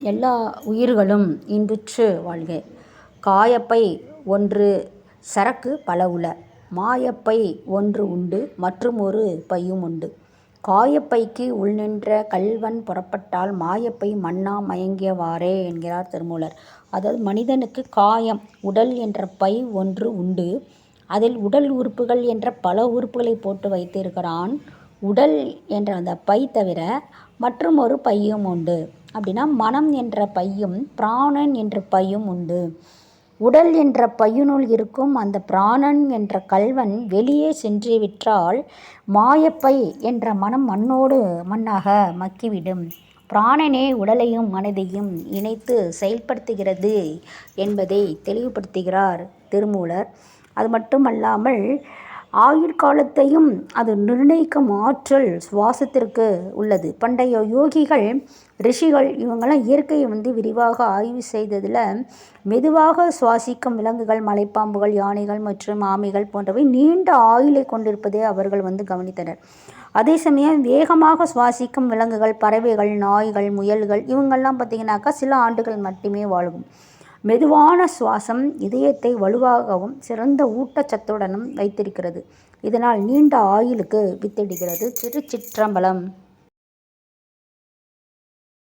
எல்லா உயிர்களும் இன்புற்று வாழ்க. காயப்பை ஒன்று சரக்கு பல உள. மாயப்பை ஒன்று உண்டு மற்றுமொரு பையும் உண்டு. காயப்பைக்கு உள்நின்ற கள்வன் புறப்பட்டால் மாயப்பை மண்ணா மயங்கியவாறே என்கிறார் திருமூலர். அதாவது மனிதனுக்கு காயம் உடல் என்ற பை ஒன்று உண்டு. அதில் உடல் உறுப்புகள் என்ற பல உறுப்புகளை போட்டு வைத்திருக்கிறான். உடல் என்ற அந்த பை தவிர மற்றும் ஒரு பையும் உண்டு. அப்படின்னா மனம் என்ற பையும் பிராணன் என்ற பையும் உண்டு. உடல் என்ற பையனுள் இருக்கும் அந்த பிராணன் என்ற கள்வன் வெளியே சென்று விற்றால் மாயப்பை என்ற மனம் மண்ணோடு மண்ணாக மக்கிவிடும். பிராணனே உடலையும் மனதையும் இணைத்து செயல்படுத்துகிறது என்பதை தெளிவுபடுத்துகிறார் திருமூலர். அது மட்டுமல்லாமல் ஆயுட்காலத்தையும் அது நிர்ணயிக்கும் ஆற்றல் சுவாசத்திற்கு உள்ளது. பண்டைய யோகிகள் ரிஷிகள் இவங்கெல்லாம் இயற்கையை வந்து விரிவாக ஆய்வு செய்ததில் மெதுவாக சுவாசிக்கும் விலங்குகள் மலைப்பாம்புகள் யானைகள் மற்றும் ஆமைகள் போன்றவை நீண்ட ஆயுளைக் கொண்டிருப்பதை அவர்கள் வந்து கவனித்தனர். அதே சமயம் வேகமாக சுவாசிக்கும் விலங்குகள் பறவைகள் நாய்கள் முயல்கள் இவங்கெல்லாம் பார்த்தீங்கன்னாக்கா சில ஆண்டுகள் மட்டுமே வாழும். மெதுவான சுவாசம் இதயத்தை வலுவாகவும் சிறந்த ஊட்டச்சத்துடனும் வைத்திருக்கிறது. இதனால் நீண்ட ஆயுளுக்கு வித்திடுகிறது. திருச்சிற்றம்பலம்.